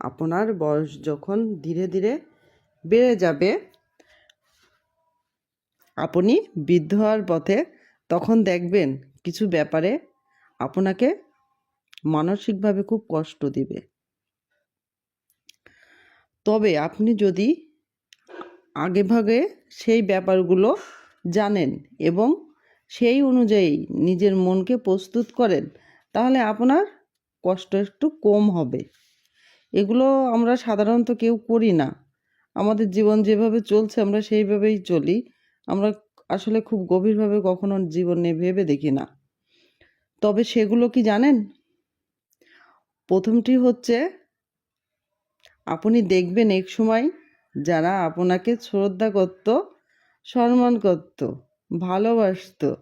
আপনার বয়স যখন ধীরে ধীরে বেড়ে যাবে, আপনি বৃদ্ধ হওয়ার পথে তখন দেখবেন কিছু ব্যাপারে আপনাকে মানসিকভাবে খুব কষ্ট দিবে। তবে আপনি যদি আগেভাগে সেই ব্যাপারগুলো জানেন এবং সেই অনুযায়ী নিজের মনকে প্রস্তুত করেন, তাহলে আপনার কষ্ট একটু কম হবে। এগুলো আমরা সাধারণত কেউ করি না। আমাদের জীবন যেভাবে চলছে, আমরা সেইভাবেই চলি। আমরা আসলে খুব গভীরভাবে কখনো জীবন নিয়ে ভেবে দেখি না। তবে সেগুলো কি জানেন? প্রথমটি হচ্ছে, আপনি দেখবেন এক সময় যারা আপনাকে শ্রদ্ধা করত, সম্মান করত, ভালোবাসত,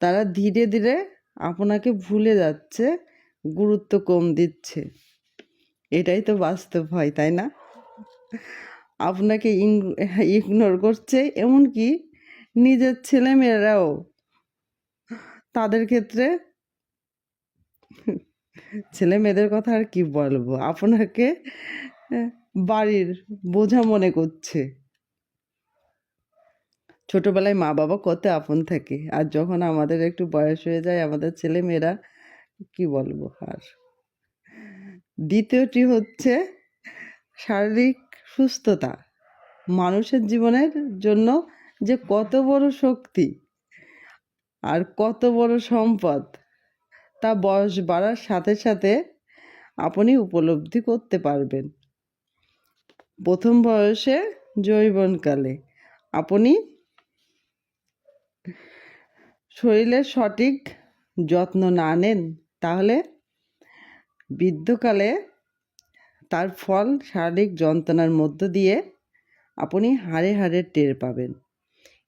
তারা ধীরে ধীরে আপনাকে ভুলে যাচ্ছে, গুরুত্ব কম দিচ্ছে। এটাই তো বাস্তব হয়, তাই না? আপনাকে ইগনোর করছে, এমনকি নিজের ছেলেমেয়েরাও। তাদের ক্ষেত্রে ছেলে মেয়েদের কথা আর কি বলব? আপনাকে বাড়ির বোঝা মনে করছে। ছোটবেলায় মা বাবা কত আপন থাকে, আর যখন আমাদের একটু বয়স হয়ে যায়, আমাদের ছেলে মেয়েরা কি বলব আর? দ্বিতীয়টি হচ্ছে শারীরিক সুস্থতা। মানুষের জীবনের জন্য যে কত বড় শক্তি আর কত বড় সম্পদ, তা বয়স বাড়ার সাথে সাথে আপনি উপলব্ধি করতে পারবেন। প্রথম বয়সে জৈবনকালে আপনি শরীরের সঠিক যত্ন না নেন, তাহলে বৃদ্ধকালে তার ফল শারীরিক যন্ত্রণার মধ্য দিয়ে আপনি হাড়ে হাড়ে টের পাবেন।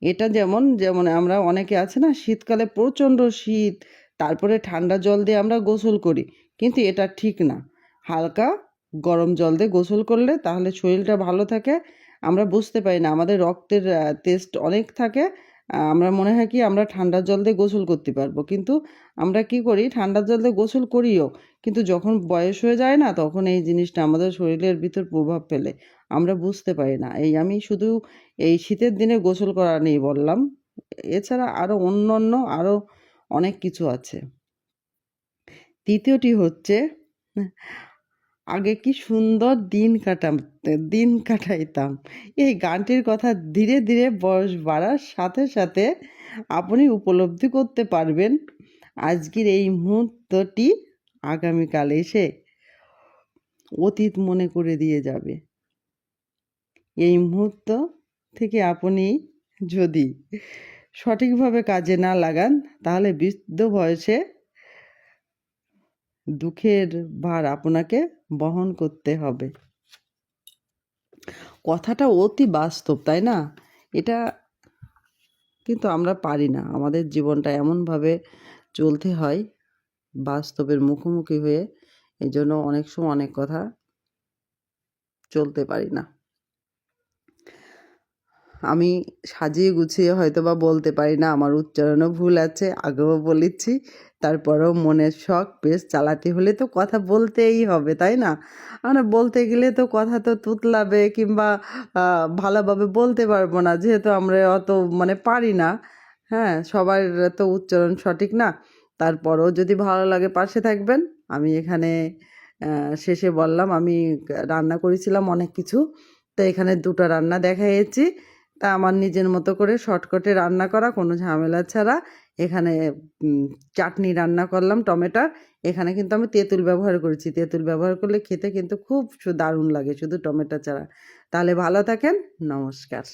এটা যেমন যেমন আমরা অনেকে আছে না, শীতকালে প্রচণ্ড শীত, তারপরে ঠান্ডা জল দিয়ে আমরা গোসল করি, কিন্তু এটা ঠিক না। হালকা গরম জল দিয়ে গোসল করলে তাহলে শরীরটা ভালো থাকে, আমরা বুঝতে পারি না, আমাদের রক্তের টেস্ট অনেক থাকে আমরা মনে হয় কি, আমরা ঠান্ডার জল দিয়ে গোসল করতে পারব। কিন্তু আমরা কি করি, ঠান্ডার জল দিয়ে গোসল করিও। কিন্তু যখন বয়স হয়ে যায় না, তখন এই জিনিসটা আমাদের শরীরের ভিতর প্রভাব ফেলে। আমরা বুঝতে পারি না। এই আমি শুধু এই শীতের দিনে গোসল করা নিয়ে বললাম। এছাড়া আরও অন্য অন্য আরও অনেক কিছু আছে। তৃতীয়টি হচ্ছে আগে কি সুন্দর দিন কাটাম, দিন কাটাইতাম। এই গানটির কথা ধীরে ধীরে বয়স বাড়ার সাথে সাথে আপনি উপলব্ধি করতে পারবেন। আজকের এই মুহূর্তটি আগামীকাল এসে অতীত মনে করে দিয়ে যাবে। এই মুহূর্ত থেকে আপনি যদি সঠিকভাবে কাজে না লাগান, তাহলে বৃদ্ধ বয়সে দুঃখের ভার আপনাকে বহন করতে হবে। কথাটা অতি বাস্তব, তাই না? এটা কিন্তু আমরা পারি না। আমাদের জীবনটা এমনভাবে চলতে হয়, বাস্তবের মুখোমুখি হয়ে এই জন্য অনেক সময় অনেক কথা চলতে পারি না। আমি সাজিয়ে গুছিয়ে হয়তো বা বলতে পারি না, আমার উচ্চারণও ভুল আছে, আগেও বলেছি, তারপরেও মনের শখ, বেশ চালাতে হলে তো কথা বলতেই হবে, তাই না? মানে বলতে গেলে তো কথা তো তুতলাবে কিংবা ভালোভাবে বলতে পারব না, যেহেতু আমরা অত মানে পারি না হ্যাঁ সবার তো উচ্চারণ সঠিক না, তারপরেও যদি ভালো লাগে পাশে থাকবেন, আমি এখানে শেষে বললাম, আমি রান্না করেছিলাম অনেক কিছু, তো এখানে দুটো রান্না দেখাইছি তা আমার নিজের মতো করে শর্টকাটে রান্না করা, কোনো ঝামেলা ছাড়া। এখানে চাটনি রান্না করলাম, টমেটোর। এখানে কিন্তু আমি তেঁতুল ব্যবহার করেছি। তেঁতুল ব্যবহার করলে খেতে কিন্তু খুব দারুণ লাগে শুধু টমেটো ছাড়া। তাহলে ভালো থাকেন, নমস্কার।